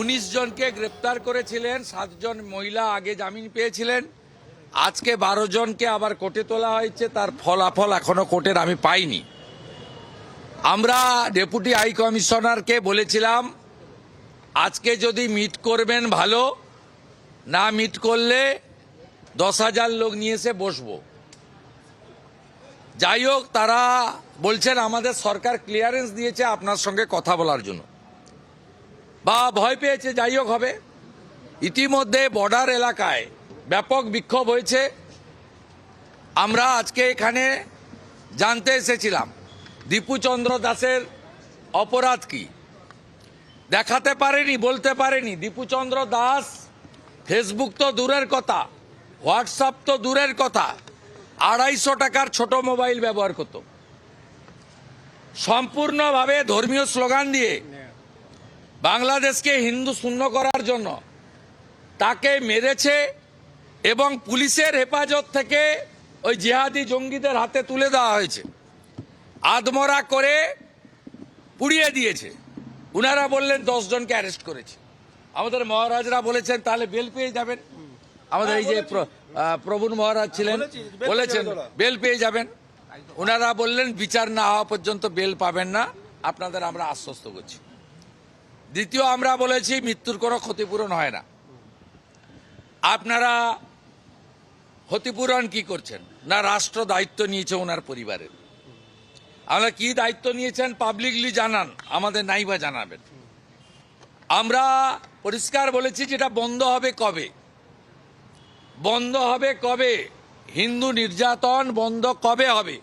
উনিশ জনকে গ্রেপ্তার করেছিলেন সাতজন মহিলা আগে জামিন পেয়েছিলেন। আজকে বারো জনকে আবার কোর্টে তোলা হয়েছে, তার ফলাফল এখনও কোর্টের আমি পাইনি। আমরা ডেপুটি হাই কমিশনারকে বলেছিলাম, আজকে যদি মিট করবেন ভালো, না মিট করলে দশ হাজার লোক নিয়ে এসে বসবো। যাই হোক, তারা বলছেন, আমাদের সরকার ক্লিয়ারেন্স দিয়েছে আপনার সঙ্গে কথা বলার জন্য। বা ভয় পেয়েছে, যাই হোক হবে। ইতিমধ্যে বর্ডার এলাকায় ব্যাপক বিক্ষোভ হয়েছে। আমরা আজকে এখানে জানতে এসেছিলাম, দীপুচন্দ্র দাসের অপরাধ কি? দেখাতে পারেনি, বলতে পারেনি, দীপুচন্দ্র দাস ফেসবুক তো দূরের কথা, হোয়াটসঅ্যাপ তো দূরের কথা, আড়াইশো টাকার ছোট মোবাইল ব্যবহার করত। সম্পূর্ণভাবে ধর্মীয় স্লোগান দিয়ে বাংলাদেশকে হিন্দু শূন্য করার জন্য তাকে মেরেছে এবং পুলিশের হেফাজত থেকে ওই জিহাদি জঙ্গিদের হাতে তুলে দেওয়া হয়েছে। আদমরা করে পুড়িয়ে দিয়েছে। উনারা বললেন জনকে অ্যারেস্ট করেছে। আমাদের মহারাজরা বলেছেন তাহলে বেল পেয়ে যাবেন। আমাদের এই যে প্র- প্রবীণ মহারাজ ছিলেন বলেছেন। বেল। পেয়ে যাবেন। ওনারা বললেন বিচার না হওয়া পর্যন্ত বেল পাবেন না। আপনাদের আমরা আশ্বস্ত করছি। দ্বিতীয় আমরা বলেছি মৃত্যুর কোনো ক্ষতিপূরণ হয় না। আপনারা ক্ষতিপূরণ কি করছেন? না রাষ্ট্র দায়িত্ব নিয়েছে ওনার পরিবারের। আমরা কি দায়িত্ব নিয়েছেন পাবলিকলি জানান, আমাদের নাইবা জানাবেন। আমরা পরিষ্কার বলেছি যেটা বন্ধ হবে কবে? বন্ধ হবে কবে? হিন্দু নির্যাতন বন্ধ কবে হবে?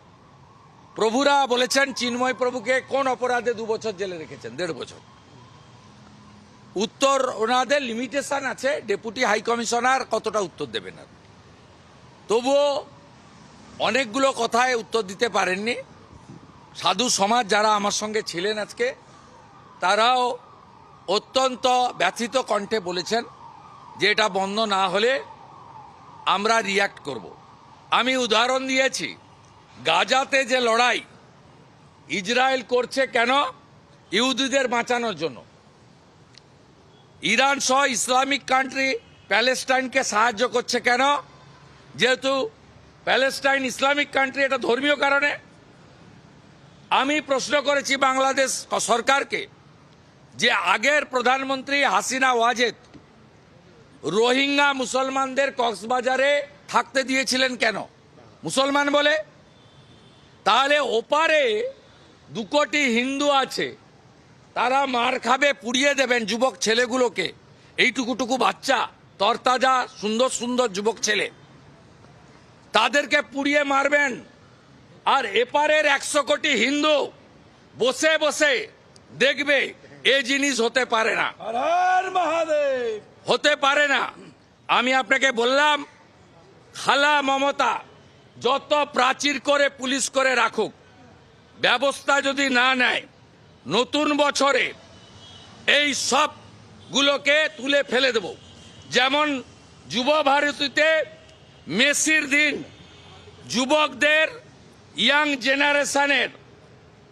প্রভুরা বলেছেন চিন্ময় প্রভুকে কোন অপরাধে দু বছর জেলে রেখেছেন, দেড় বছর। উত্তর ওনাদের লিমিটেশন আছে ডেপুটি হাই কমিশনার কতটা উত্তর দেবেন আর তবুও অনেকগুলো কথায় উত্তর দিতে পারেননি। সাধু সমাজ যারা আমার সঙ্গে ছিলেন আজকে, তারাও অত্যন্ত ব্যথিত কণ্ঠে বলেছেন যে এটা বন্ধ না হলে আমরা রিয়াক্ট করব। আমি উদাহরণ দিয়েছি, গাজাতে যে লড়াই, ইসরায়েল করছে কেন? ইহুদিদের বাঁচানোর জন্য। ইরান সহ ইসলামিক কান্ট্রি প্যালেস্টাইনকে সাহায্য করছে কেন? যেহেতু প্যালেস্টাইন ইসলামিক কান্ট্রি এটা ধর্মীয় কারণে। আমি প্রশ্ন করেছি বাংলাদেশ সরকারকে যে আগের প্রধানমন্ত্রী হাসিনা ওয়াজেদ রোহিঙ্গা মুসলমানদের কক্সবাজারে থাকতে দিয়েছিলেন কেন? মুসলমান বলে। তাহলে ওপারে দু কোটি হিন্দু আছে তারা মার খাবে পুড়িয়ে দেবেন যুবক ছেলেগুলোকে। এইটুকুটুকু বাচ্চা তরতাজা সুন্দর সুন্দর যুবক ছেলে। তাদেরকে পুড়িয়ে মারবেন। আর এপারের একশো কোটি হিন্দু বসে বসে দেখবে এ জিনিস হতে পারে না। হতে পারে না। আমি আপনাকে বললাম খালা মমতা যত প্রাচীর করে পুলিশ করে রাখুক ব্যবস্থা যদি না নেয় নতুন বছরে এই সবগুলোকে তুলে ফেলে দেব। যেমন যুব ভারতীতে মেসির দিন, যুবকদের ইয়াং জেনারেশনের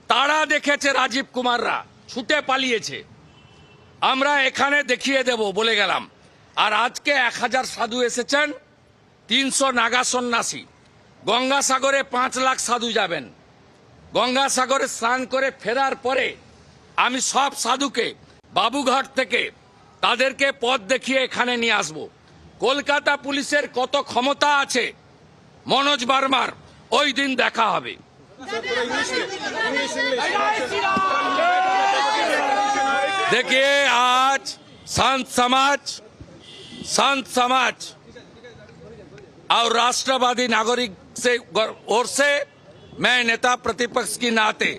তারা দেখেছে রাজীব কুমাররা, ছুটে পালিয়েছে। আমরা এখানে দেখিয়ে দেব, বলে গেলাম। আর আজকে এক হাজার সাধু এসেছেন, তিনশো নাগা সন্ন্যাসী। গঙ্গাসাগরে পাঁচ লাখ সাধু যাবেন। গঙ্গাসাগরে স্নান করে ফেরার পরে আমি সব সাধুকে বাবুঘাট থেকে তাদেরকে পথ দেখিয়ে এখানে নিয়ে আসব কলকাতা পুলিশের কত ক্ষমতা আছে মনোজ বার্মার ওই দিন দেখা হবে इंग्लिश में इंग्लिश इंग्लिश देखिए आज संत समाज संत समाज और राष्ट्रवादी नागरिक से ओर से मैं नेता प्रतिपक्ष की नाते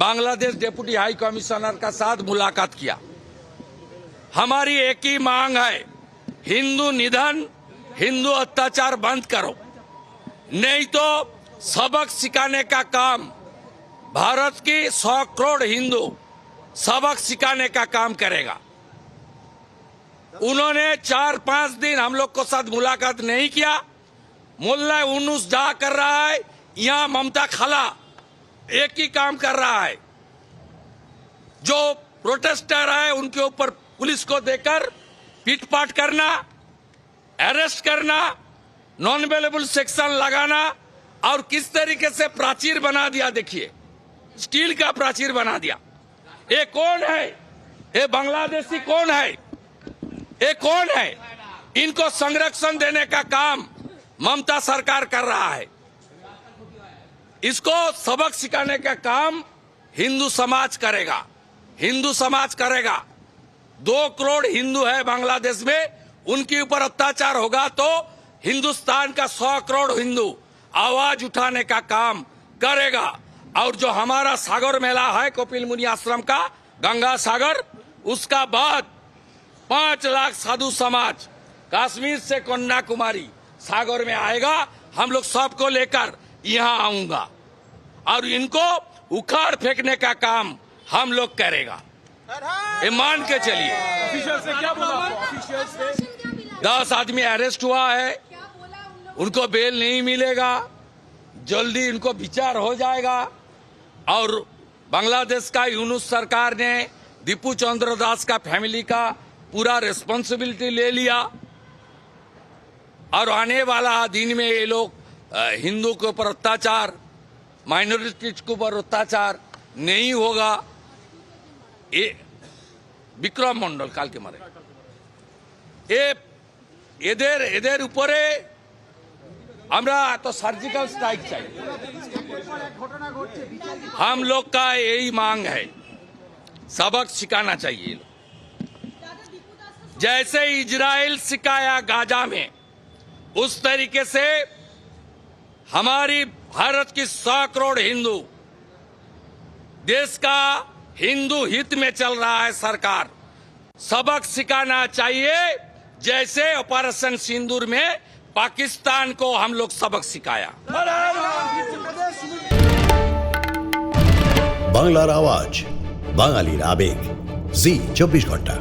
बांग्लादेश डेप्यूटी हाई कमिश्नर का साथ मुलाकात किया। हमारी एक ही मांग है, हिंदू निधन, हिंदू अत्याचार बंद करो। नहीं तो सबक सिखाने का काम, भारत की सौ करोड़ हिंदू सबक सिखाने का काम करेगा। उन्होंने चार पाँच दिन हम लोग को साथ मुलाकात नहीं किया। मुल्ला उन्नुस जा कर रहा है, यहाँ ममता खाला एक ही काम कर रहा है। जो प्रोटेस्टर है उनके ऊपर पुलिस को देकर पीटपाट करना अरेस्ट करना नॉन अवेलेबल सेक्शन लगाना, और किस तरीके से प्राचीर बना दिया, देखिए। स्टील का प्राचीर बना दिया। ये कौन है? ये बांग्लादेशी कौन है? ये कौन है? इनको संरक्षण देने का काम ममता सरकार कर रहा है। इसको सबक सिखाने का काम हिंदू समाज करेगा। हिंदू समाज करेगा। दो करोड़ हिंदू है बांग्लादेश में, उनके ऊपर अत्याचार होगा तो हिंदुस्तान का सौ करोड़ हिंदू आवाज़ उठाने का काम करेगा। और जो हमारा सागर मेला है, कपिल मुनि आश्रम का, गंगा सागर, उसका बाद पाँच लाख साधु समाज, कश्मीर से कन्याकुमारी सागर में आएगा। हम लोग सबको लेकर यहाँ आऊँगा। और इनको उखाड़ फेंकने का काम हम लोग करेगा। ये मान के चलिए। दस आदमी अरेस्ट हुआ है। उनको बेल नहीं मिलेगा। जल्दी इनको विचार हो जाएगा। और बांग्लादेश का यूनुस सरकार ने दीपू चंद्र दास का फैमिली का पूरा रिस्पॉन्सिबिलिटी ले लिया। और आने वाला दिन में ये लोग हिंदू के ऊपर अत्याचार माइनॉरिटीज के ऊपर अत्याचार नहीं होगा ये বিক্রম মন্ডল কালকে মারে এ এদের এদের উপরে আমরা তো সার্জিক্যাল स्ट्राइक चाहिए हम लोग का यही मांग है सबक सिखाना चाहिए ये लोग। जैसे इजराइल सिखाया गाजा में उस तरीके से हमारी भारत की सौ करोड़ हिंदू देश का हिंदू हित में चल रहा है सरकार सबक सिखाना चाहिए जैसे ऑपरेशन सिंदूर में पाकिस्तान को हम लोग सबक सिखाया বাংলার আওয়াজ বাঙালির আবেগ জি চব্বিশ ঘন্টা